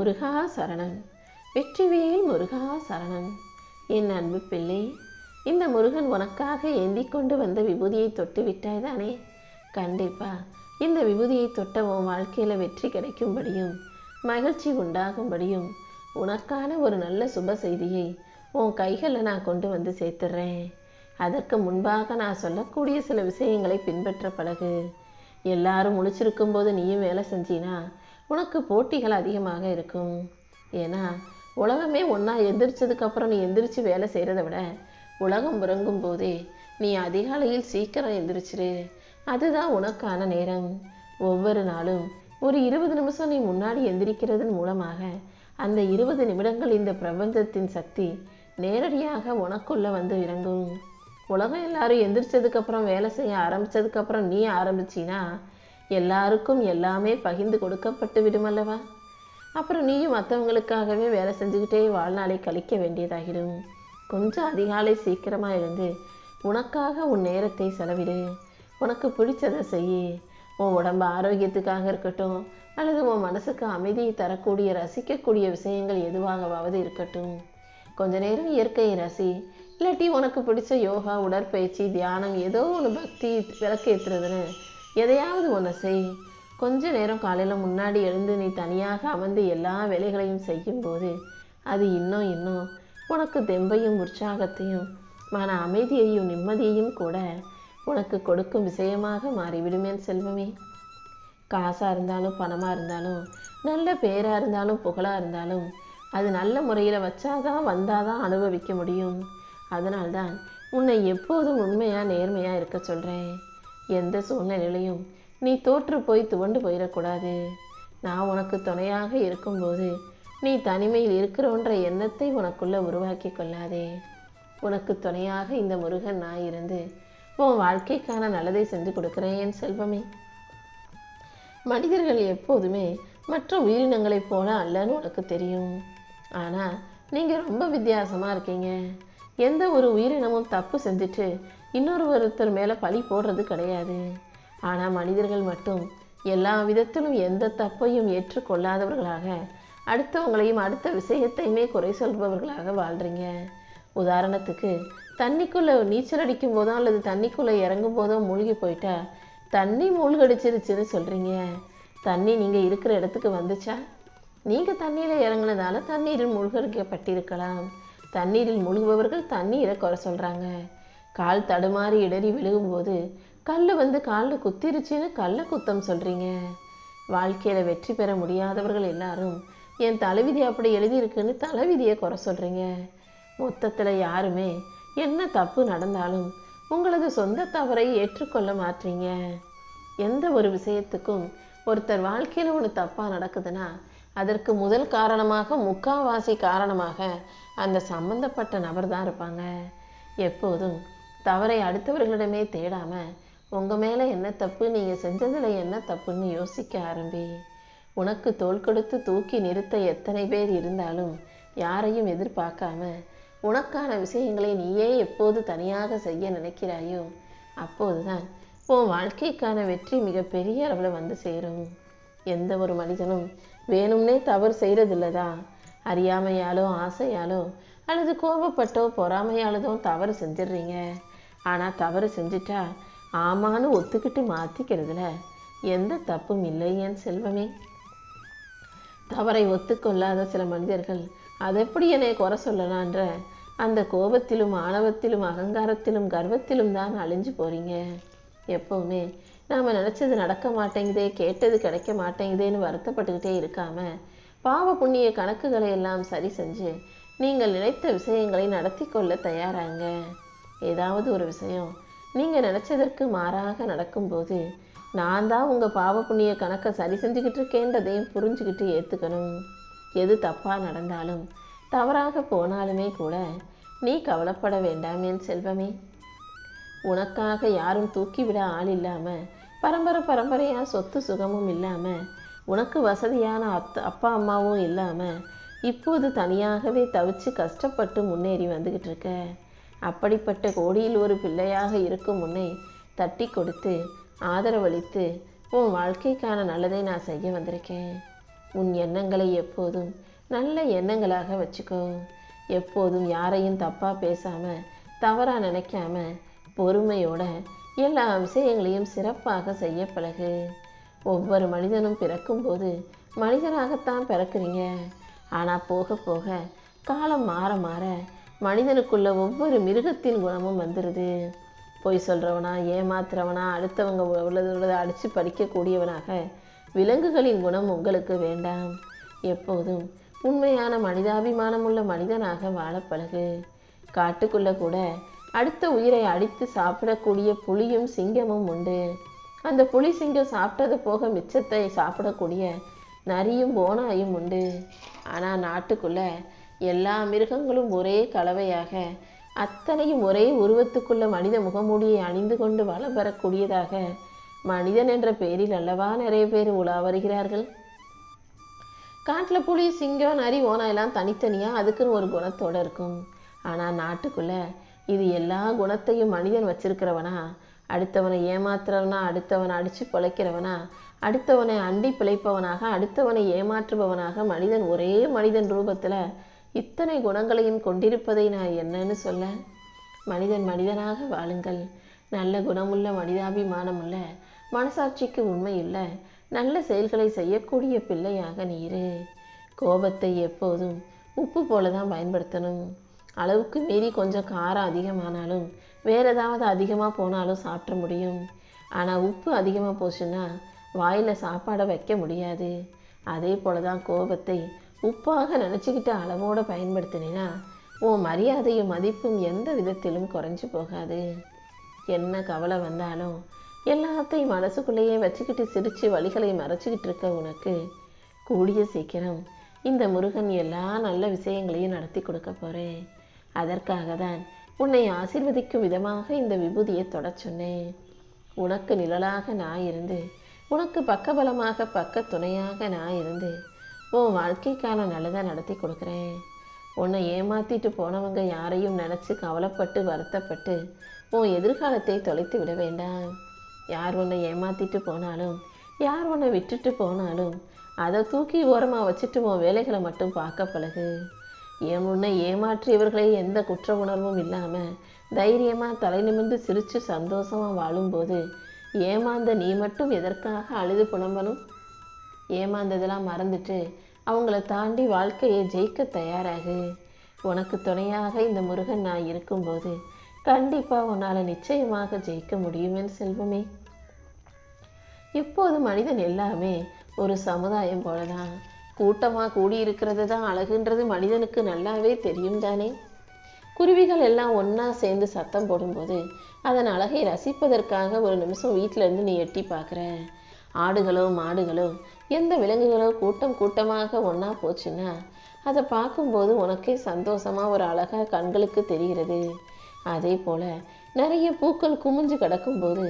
முருகா சரணன் வெற்றிவேல் முருகா சரணன் என் அன்பு பிள்ளை இந்த முருகன் உனக்காக ஏந்தி கொண்டு வந்த விபூதியை தொட்டு விட்டாய் தானே கண்டிப்பா இந்த விபூதியை தொட்ட உன் வாழ்க்கையில் வெற்றி கிடைக்கும்படியும் மகிழ்ச்சி உண்டாகும்படியும் உனக்கான ஒரு நல்ல சுப செய்தியை உன் கைகளில் நான் கொண்டு வந்து சேர்த்துறேன். அதற்கு முன்பாக நான் சொல்லக்கூடிய சில விஷயங்களை பின்பற்ற பழகு. எல்லாரும் முழிச்சிருக்கும் போது நீயும் வேலை செஞ்சினா உனக்கு போட்டிகள் அதிகமாக இருக்கும். ஏன்னா உலகமே ஒன்றா எந்திரிச்சதுக்கப்புறம் நீ எந்திரிச்சு வேலை செய்கிறத விட உலகம் உறங்கும் போதே நீ அதிகாலையில் சீக்கிரம் எந்திரிச்சிரு. அதுதான் உனக்கான நேரம். ஒவ்வொரு நாளும் ஒரு இருபது நிமிஷம் நீ முன்னாடி எந்திரிக்கிறதன் மூலமாக அந்த இருபது நிமிடங்கள் இந்த பிரபஞ்சத்தின் சக்தி நேரடியாக உனக்குள்ளே வந்து இறங்கும். உலகம் எல்லாரும் எந்திரிச்சதுக்கப்புறம் வேலை செய்ய ஆரம்பிச்சதுக்கப்புறம் நீ ஆரம்பிச்சினா எல்லாருக்கும் எல்லாமே பகிர்ந்து கொடுக்கப்பட்டு விடுமல்லவா? அப்புறம் நீயும் மற்றவங்களுக்காகவே வேலை செஞ்சுக்கிட்டே வாழ்நாளை கழிக்க வேண்டியதாகிடும். கொஞ்சம் அதிகாலை சீக்கிரமாக இருந்து உனக்காக உன் நேரத்தை செலவிடு. உனக்கு பிடிச்சதை செய் உன் உடம்பு ஆரோக்கியத்துக்காக இருக்கட்டும் அல்லது உன் மனசுக்கு அமைதியை தரக்கூடிய ரசிக்கக்கூடிய விஷயங்கள் எதுவாகவாவது இருக்கட்டும். கொஞ்ச நேரம் இயற்கையை ரசி. இல்லாட்டி உனக்கு பிடிச்ச யோகா உடற்பயிற்சி தியானம் ஏதோ ஒன்று பக்தி விளக்கேற்றுறதுன்னு எதையாவது ஒன்று செய். கொஞ்ச நேரம் காலையில் முன்னாடி எழுந்து நீ தனியாக அமர்ந்து எல்லா வேலைகளையும் செய்யும்போது அது இன்னும் இன்னும் உனக்கு தெம்பையும் உற்சாகத்தையும் மன அமைதியையும் நிம்மதியையும் கூட உனக்கு கொடுக்கும் விஷயமாக மாறிவிடுமேன் செல்வமே. காசாக இருந்தாலும் பணமாக இருந்தாலும் நல்ல பேராக இருந்தாலும் புகழாக இருந்தாலும் அது நல்ல முறையில் வச்சாதான் வந்தாதான் அனுபவிக்க முடியும். அதனால்தான் உன்னை எப்போதும் உண்மையாக நேர்மையாக இருக்க சொல்கிறேன் எந்த சூழ்நிலையிலையும் நீ தோற்று போய் துவண்டு போயிடக்கூடாது. நான் உனக்கு துணையாக இருக்கும்போது நீ தனிமையில் இருக்கிறோன்ற எண்ணத்தை உனக்குள்ள உருவாக்கி கொள்ளாதே. உனக்கு துணையாக இந்த முருகன் நான் இருந்து உன் வாழ்க்கைக்கான நல்லதை செஞ்சு கொடுக்குறேன் என் செல்வமே. மனிதர்கள் எப்போதுமே மற்ற உயிரினங்களைப் போல அல்லன்னு உனக்கு தெரியும். ஆனால் நீங்கள் ரொம்ப வித்தியாசமாக இருக்கீங்க. எந்த ஒரு உயிரினமும் தப்பு செஞ்சுட்டு இன்னொரு ஒருத்தர் மேலே பழி போடுறது கிடையாது. ஆனால் மனிதர்கள் மட்டும் எல்லா விதத்திலும் எந்த தப்பையும் ஏற்றுக்கொள்ளாதவர்களாக அடுத்தவங்களையும் அடுத்த விஷயத்தையுமே குறை சொல்பவர்களாக வாழ்கிறீங்க உதாரணத்துக்கு தண்ணிக்குள்ளே நீச்சல் அடிக்கும் போதோ அல்லது தண்ணிக்குள்ளே இறங்கும் போதோ மூழ்கி போயிட்டா தண்ணி மூழ்கடிச்சிருச்சுன்னு சொல்கிறீங்க தண்ணி நீங்கள் இருக்கிற இடத்துக்கு வந்துச்சா? நீங்கள் தண்ணியில் இறங்குனதால தண்ணீரில் மூழ்கடிக்கப்பட்டிருக்கலாம். தண்ணீரில் மூழ்குபவர்கள் தண்ணீரை குறை சொல்கிறாங்க கால் தடுமாறி இடறி விழுகும்போது கல் வந்து காலில் குத்திருச்சின்னு கல்லை குத்தம் சொல்கிறீங்க வாழ்க்கையில் வெற்றி பெற முடியாதவர்கள் எல்லாரும் என் தலைவிதி அப்படி எழுதியிருக்குன்னு தலைவிதியை குறை சொல்கிறீங்க மொத்தத்தில் யாருமே என்ன தப்பு நடந்தாலும் உங்களது சொந்த தவறை ஏற்றுக்கொள்ள மாட்டீங்க. எந்த ஒரு விஷயத்துக்கும் ஒருத்தர் வாழ்க்கையில் ஒன்று தப்பாக நடக்குதுன்னா அதற்கு முதல் காரணமாக முக்காவாசி காரணமாக அந்த சம்பந்தப்பட்ட நபர் தான் இருப்பாங்க. எப்போதும் தவறை அடுத்தவர்களிடமே தேடாமல் உங்கள் மேலே என்ன தப்பு நீங்கள் செஞ்சதில் என்ன தப்புன்னு யோசிக்க ஆரம்பி. உனக்கு தோல் கொடுத்து தூக்கி நிறுத்த எத்தனை பேர் இருந்தாலும் யாரையும் எதிர்பார்க்காம உனக்கான விஷயங்களை நீயே எப்போது தனியாக செய்ய நினைக்கிறாயோ அப்போதுதான் உன் வாழ்க்கைக்கான வெற்றி மிகப்பெரிய அளவில் வந்து சேரும். எந்த ஒரு மனிதனும் வேணும்னே தவறு செய்கிறதில்லதா அறியாமையாலோ ஆசையாலோ அல்லது கோபப்பட்டோ பொறாமையாலதோ தவறு செஞ்சிடுறீங்க. ஆனால் தவறு செஞ்சிட்டா ஆமான்னு ஒத்துக்கிட்டு மாற்றிக்கிறதுல எந்த தப்பும் இல்லை என் செல்வமே. தவறை ஒத்துக்கொள்ளாத சில மனிதர்கள் அதெப்படி என்னை குறை சொல்லலான்ற அந்த கோபத்திலும் ஆணவத்திலும் அகங்காரத்திலும் கர்வத்திலும் தான் அழிஞ்சு போகிறீங்க எப்பவுமே நாம் நினச்சது நடக்க மாட்டேங்குதே கேட்டது கிடைக்க மாட்டேங்குதேன்னு வருத்தப்பட்டுக்கிட்டே இருக்காம பாவ புண்ணிய கணக்குகளை எல்லாம் சரி செஞ்சு நீங்கள் நினைத்த விஷயங்களை நடத்தி கொள்ள தயாராங்க. ஏதாவது ஒரு விஷயம் நீங்கள் நினச்சதற்கு மாறாக நடக்கும்போது நான் தான் உங்கள் பாவ புண்ணிய கணக்கை சரி செஞ்சுக்கிட்டு இருக்கேன்றதையும் புரிஞ்சுக்கிட்டு ஏற்றுக்கணும் எது தப்பாக நடந்தாலும் தவறாக போனாலுமே கூட நீ கவலைப்பட வேண்டாம் என் செல்வமே. உனக்காக யாரும் தூக்கிவிட ஆள் இல்லாமல் பரம்பரை பரம்பரையாக சொத்து சுகமும் இல்லாமல் உனக்கு வசதியான அத்த அப்பா அம்மாவும் இல்லாமல் இப்போது தனியாகவே தவிச்சு கஷ்டப்பட்டு முன்னேறி வந்துக்கிட்டு இருக்க. அப்படிப்பட்ட கோடியில் ஒரு பிள்ளையாக இருக்கும் உன்னை தட்டி கொடுத்து ஆதரவளித்து உன் வாழ்க்கைக்கான நல்லதை நான் செய்ய வந்திருக்கேன். உன் எண்ணங்களை எப்போதும் நல்ல எண்ணங்களாக வச்சுக்கோ. எப்போதும் யாரையும் தப்பாக பேசாமல் தவறாக நினைக்காம பொறுமையோட எல்லா விஷயங்களையும் சிறப்பாக செய்ய பழகு. ஒவ்வொரு மனிதனும் பிறக்கும்போது மனிதனாகத்தான் பிறக்குறீங்க. ஆனால் போக போக காலம் மாற மாற மனிதனுக்குள்ள ஒவ்வொரு மிருகத்தின் குணமும் வந்துடுது பொய் சொல்கிறவனா ஏமாத்துறவனா அடுத்தவங்க உள்ளதை அடித்து படிக்கக்கூடியவனாக விலங்குகளின் குணம் உங்களுக்கு வேண்டாம். எப்போதும் உண்மையான மனிதாபிமானம் உள்ள மனிதனாக வாழ பழகு. காட்டுக்குள்ளே கூட அடுத்த உயிரை அடித்து சாப்பிடக்கூடிய புலியும் சிங்கமும் உண்டு. அந்த புலி சிங்கம் சாப்பிட்டது போக மிச்சத்தை சாப்பிடக்கூடிய நரியும் போனாயும் உண்டு. ஆனால் நாட்டுக்குள்ளே எல்லா மிருகங்களும் ஒரே கலவையாக அத்தனையும் ஒரே உருவத்துக்குள்ள மனித முகமூடியை அணிந்து கொண்டு வளம் பெறக்கூடியதாக மனிதன் என்ற பெயரில் அல்லவா நிறைய பேர் உலா வருகிறார்கள். காட்டில் புலி சிங்கம் நரி ஓனாய் எல்லாம் தனித்தனியாக அதுக்குன்னு ஒரு குணத்தோட இருக்கும். ஆனால் நாட்டுக்குள்ள இது எல்லா குணத்தையும் மனிதன் வச்சிருக்கிறவனா அடுத்தவனை ஏமாத்துறவனா அடுத்தவனை அடித்து பிழைக்கிறவனா அடுத்தவனை அண்டி பிழைப்பவனாக அடுத்தவனை ஏமாற்றுபவனாக மனிதன் ஒரே மனிதன் ரூபத்தில் இத்தனை குணங்களையும் கொண்டிருப்பதை நான் என்னன்னு சொல்ல? மனிதன் மனிதனாக வாழுங்கள். நல்ல குணமுள்ள மனிதாபிமானமுள்ள மனசாட்சிக்கு உண்மை இல்லை நல்ல செயல்களை செய்யக்கூடிய பிள்ளையாக நீரு. கோபத்தை எப்போதும் உப்பு போல தான் பயன்படுத்தணும். அளவுக்கு மீறி கொஞ்சம் காரம் அதிகமானாலும் வேற ஏதாவது அதிகமாக போனாலும் சாப்பிட முடியும். ஆனால் உப்பு அதிகமாக போச்சுன்னா வாயில் சாப்பாடை வைக்க முடியாது. அதே போல தான் கோபத்தை உப்பாக நினச்சிக்கிட்டு அளவோடு பயன்படுத்தினா உன் மரியாதையும் மதிப்பும் எந்த விதத்திலும் குறைஞ்சு போகாது. என்ன கவலை வந்தாலும் எல்லாத்தையும் மனசுக்குள்ளேயே வச்சுக்கிட்டு சிரித்து வழிகளை மறைச்சிக்கிட்டு இருக்க உனக்கு கூடிய சீக்கிரம் இந்த முருகன் எல்லா நல்ல விஷயங்களையும் நடத்தி கொடுக்க போகிறேன் அதற்காக தான் உன்னை ஆசீர்வதிக்கும் விதமாக இந்த விபூதியை தொட சொன்னேன். உனக்கு நிழலாக நான் இருந்து உனக்கு பக்கபலமாக பக்க துணையாக நான் இருந்து உன் வாழ்க்கைக்கான நல்லதாக நடத்தி கொடுக்குறேன். உன்னை ஏமாத்திட்டு போனவங்க யாரையும் நினச்சி கவலைப்பட்டு வருத்தப்பட்டு உன் எதிர்காலத்தை தொலைத்து விட வேண்டாம். யார் உன்னை ஏமாத்திட்டு போனாலும் யார் உன்னை விட்டுட்டு போனாலும் அதை தூக்கி ஓரமாக வச்சுட்டு உன் வேலைகளை மட்டும் பார்க்க பழகு. ஏன் உன்னை ஏமாற்றியவர்களை எந்த குற்ற உணர்வும் இல்லாமல் தைரியமாக தலை நிமிர்ந்து சிரித்து சந்தோஷமாக வாழும்போது ஏமாந்த நீ மட்டும் எதற்காக அழுது புலம்பணும்? ஏமாந்ததெல்லாம் மறந்துட்டு அவங்கள தாண்டி வாழ்க்கையை ஜெயிக்க தயாராகு. உனக்கு துணையாக இந்த முருகன் நான் இருக்கும்போது கண்டிப்பாக உன்னால் நிச்சயமாக ஜெயிக்க முடியுமேன்னு செல்வமே. எப்போது மனிதன் எல்லாமே ஒரு சமுதாயம் போலதான். கூட்டமாக கூடியிருக்கிறது தான் அழகுன்றது மனிதனுக்கு நல்லாவே தெரியும் தானே? குருவிகள் எல்லாம் ஒன்றா சேர்ந்து சத்தம் போடும்போது அதன் அழகை ரசிப்பதற்காக ஒரு நிமிஷம் வீட்டில இருந்து நீ எட்டி பார்க்குற. ஆடுகளோ மாடுகளோ எந்த விலங்குகளோ கூட்டம் கூட்டமாக ஒன்றா போச்சுன்னா அதை பார்க்கும்போது உனக்கே சந்தோஷமாக ஒரு அழகாக கண்களுக்கு தெரிகிறது. அதே போல் நிறைய பூக்கள் குமிஞ்சு கிடக்கும்போது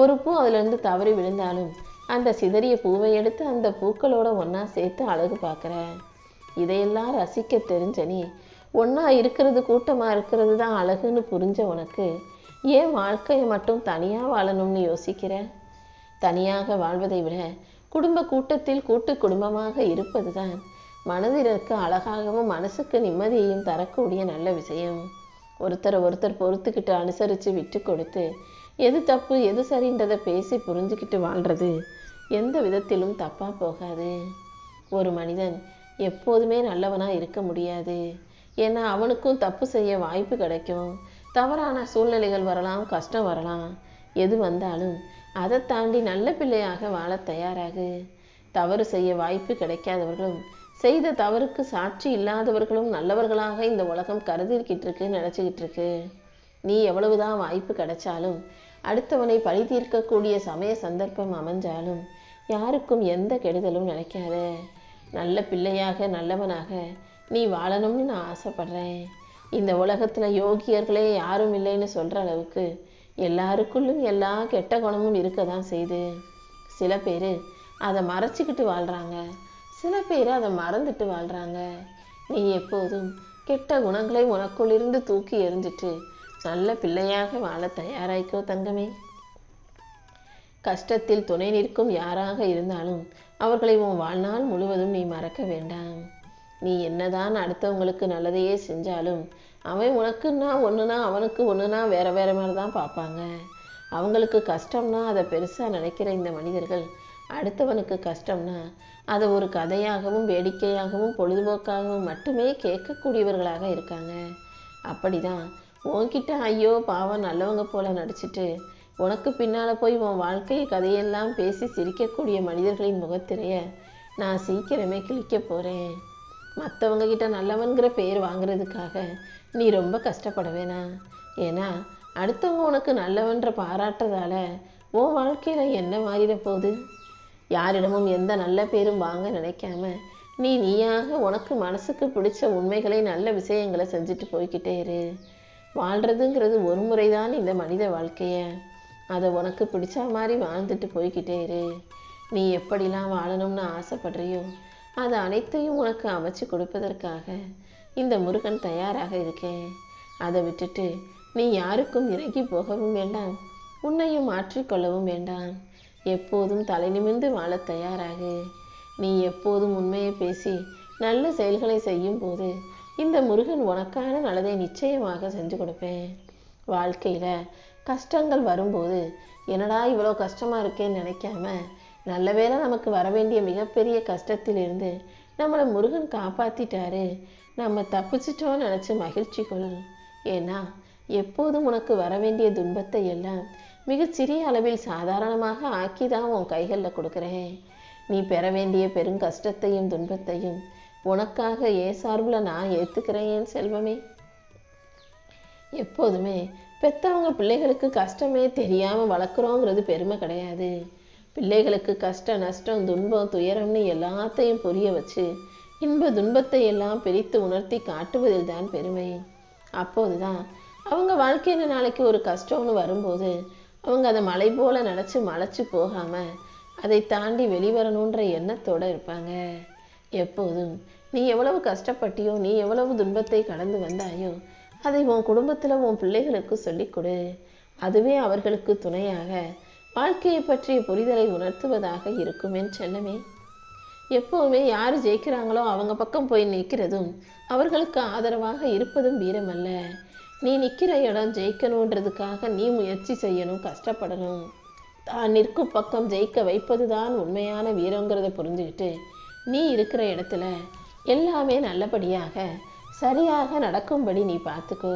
ஒரு பூ அதிலிருந்து தவறி விழுந்தாலும் அந்த சிதறிய பூவை எடுத்து அந்த பூக்களோட ஒன்றா சேர்த்து அழகு பார்க்குற. இதையெல்லாம் ரசிக்க தெரிஞ்ச நீ ஒன்றா இருக்கிறது கூட்டமாக இருக்கிறது தான் அழகுன்னு புரிஞ்ச உனக்கு ஏன் வாழ்க்கையை மட்டும் தனியாக வாழணும்னு யோசிக்கிற? தனியாக வாழ்வதை விட குடும்ப கூட்டத்தில் கூட்டு குடும்பமாக இருப்பதுதான் மனதிற்கு அழகாகவும் மனசுக்கு நிம்மதியையும் தரக்கூடிய நல்ல விஷயம். ஒருத்தரை ஒருத்தர் பொறுத்துக்கிட்டு அனுசரித்து விட்டு கொடுத்து எது தப்பு எது சரின்றதை பேசி புரிஞ்சுக்கிட்டு வாழ்கிறது எந்த விதத்திலும் தப்பாக போகாது. ஒரு மனிதன் எப்போதுமே நல்லவனாக இருக்க முடியாது. ஏன்னா அவனுக்கும் தப்பு செய்ய வாய்ப்பு கிடைக்கும். தவறான சூழ்நிலைகள் வரலாம் கஷ்டம் வரலாம். எது வந்தாலும் அதை தாண்டி நல்ல பிள்ளையாக வாழ தயாராகு. தவறு செய்ய வாய்ப்பு கிடைக்காதவர்களும் செய்த தவறுக்கு சாட்சி இல்லாதவர்களும் நல்லவர்களாக இந்த உலகம் கருதிக்கிட்டு இருக்கு நினச்சிக்கிட்டு இருக்கு நீ எவ்வளவுதான் வாய்ப்பு கிடைச்சாலும் அடுத்தவனை பழி தீர்க்கக்கூடிய சமய சந்தர்ப்பம் அமைஞ்சாலும் யாருக்கும் எந்த கெடுதலும் நினைக்காத. நல்ல பிள்ளையாக நல்லவனாக நீ வாழணும்னு நான் ஆசைப்படுறேன். இந்த உலகத்தில் யோகியர்களே யாரும் இல்லைன்னு சொல்கிற அளவுக்கு எல்லாருக்குள்ளும் எல்லா கெட்ட குணமும் இருக்க தான் செய்யுது சில பேர் அதை மறைச்சிக்கிட்டு வாழ்கிறாங்க சில பேர் அதை மறந்துட்டு வாழ்கிறாங்க நீ எப்போதும் கெட்ட குணங்களை உனக்குள்ளிருந்து தூக்கி எறிஞ்சிட்டு நல்ல பிள்ளையாக வாழ தயாராய்க்கோ தங்கமே. கஷ்டத்தில் துணை நிற்கும் யாராக இருந்தாலும் அவர்களை உன் வாழ்நாள் முழுவதும் நீ மறக்க வேண்டாம். நீ என்னதான் அடுத்தவங்களுக்கு நல்லதையே செஞ்சாலும் அவன் உனக்குன்னா ஒன்றுனா அவனுக்கு ஒன்றுனா வேற வேற மாதிரி தான் பார்ப்பாங்க. அவங்களுக்கு கஷ்டம்னா அதை பெருசாக நினைக்கிற இந்த மனிதர்கள் அடுத்தவனுக்கு கஷ்டம்னா அதை ஒரு கதையாகவும் வேடிக்கையாகவும் பொழுதுபோக்காகவும் மட்டுமே கேட்கக்கூடியவர்களாக இருக்காங்க. அப்படிதான் உன்கிட்ட ஐயோ பாவம் நல்லவங்க போல நடிச்சிட்டு உனக்கு பின்னால் போய் உன் வாழ்க்கை கதையெல்லாம் பேசி சிரிக்கக்கூடிய மனிதர்களின் முகத்திரைய நான் சீக்கிரமே கிழிக்க போகிறேன் மற்றவங்க கிட்ட நல்லவன்கிற பேர் வாங்குறதுக்காக நீ ரொம்ப கஷ்டப்பட வேணாம். ஏன்னா அடுத்தவங்க உனக்கு நல்லவன்ற பாராட்டுறதால உன் வாழ்க்கையில் என்ன மாறிட போகுது? யாரிடமும் எந்த நல்ல பேரும் வாங்க நினைக்காம நீ நீயாக உனக்கு மனசுக்கு பிடிச்ச உண்மைகளை நல்ல விஷயங்களை செஞ்சுட்டு போய்க்கிட்டே இரு. வாழ்கிறதுங்கிறது ஒரு முறைதான் இந்த மனித வாழ்க்கையை. அதை உனக்கு பிடிச்ச மாதிரி வாழ்ந்துட்டு போய்க்கிட்டே இரு. நீ எப்படிலாம் வாழணும்னு ஆசைப்படுறியோ அது அனைத்தையும் உனக்கு அமைச்சு கொடுப்பதற்காக இந்த முருகன் தயாராக இருக்கேன். அதை விட்டுட்டு நீ யாருக்கும் இறங்கி போகவும் வேண்டாம். உன்னையும் மாற்றிக்கொள்ளவும் வேண்டாம். எப்போதும் தலை நிமிர்ந்து வாழ தயாராகு. நீ எப்போதும் உண்மையை பேசி நல்ல செயல்களை செய்யும் போது இந்த முருகன் உனக்கான நல்லதை நிச்சயமாக செஞ்சு கொடுப்பேன். வாழ்க்கையில் கஷ்டங்கள் வரும்போது என்னடா இவ்வளோ கஷ்டமாக இருக்கேன்னு நினைக்காம நல்ல வேளை நமக்கு வர வேண்டிய மிகப்பெரிய கஷ்டத்திலிருந்து நம்மளை முருகன் காப்பாற்றிட்டாரு நம்ம தப்பிச்சிட்டோம்னு நினச்சி மகிழ்ச்சி கொள் ஏன்னா எப்போதும் உனக்கு வர வேண்டிய துன்பத்தை எல்லாம் மிகச்சிறிய அளவில் சாதாரணமாக ஆக்கி தான் உன் கைகளில் கொடுக்குறேன். நீ பெற வேண்டிய பெரும் கஷ்டத்தையும் துன்பத்தையும் உனக்காக ஏ சார்பில் நான் ஏற்றுக்கிறேன் செல்வமே. எப்போதுமே பெத்தவங்க பிள்ளைகளுக்கு கஷ்டமே தெரியாமல் வளர்க்குறோங்கிறது பெருமை கிடையாது. பிள்ளைகளுக்கு கஷ்ட நஷ்டம் துன்பம் துயரம்னு எல்லாத்தையும் புரிய வச்சு இன்ப துன்பத்தை எல்லாம் பிரித்து உணர்த்தி காட்டுவதில் தான் பெருமை. அப்போதுதான் அவங்க வாழ்க்கையில் நாளைக்கு ஒரு கஷ்டம்னு வரும்போது அவங்க அதை மலை போல நினச்சி மலைச்சு போகாமல் அதை தாண்டி வெளிவரணுன்ற எண்ணத்தோடு இருப்பாங்க. எப்போதும் நீ எவ்வளவு கஷ்டப்பட்டியோ நீ எவ்வளவு துன்பத்தை கடந்து வந்தாயோ அதை உன் குடும்பத்தில் உன் பிள்ளைகளுக்கு சொல்லிக் கொடு. அதுவே அவர்களுக்கு துணையாக வாழ்க்கையை பற்றிய புரிதலை உணர்த்துவதாக இருக்கும் என் செல்லமே. எப்போவுமே யார் ஜெயிக்கிறாங்களோ அவங்க பக்கம் போய் நிற்கிறதும் அவர்களுக்கு ஆதரவாக இருப்பதும் வீரமல்ல. நீ நிற்கிற இடம் ஜெயிக்கணுன்றதுக்காக நீ முயற்சி செய்யணும் கஷ்டப்படணும். தான் நிற்கும் பக்கம் ஜெயிக்க வைப்பதுதான் உண்மையான வீரங்கிறத புரிஞ்சுக்கிட்டு நீ இருக்கிற இடத்துல எல்லாமே நல்லபடியாக சரியாக நடக்கும்படி நீ பார்த்துக்கோ.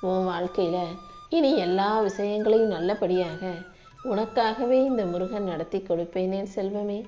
உன் வாழ்க்கையில் இனி எல்லா விஷயங்களையும் நல்லபடியாக உனக்காகவே இந்த முருகன் நடத்தி கொடுப்பேனேன் செல்வமே.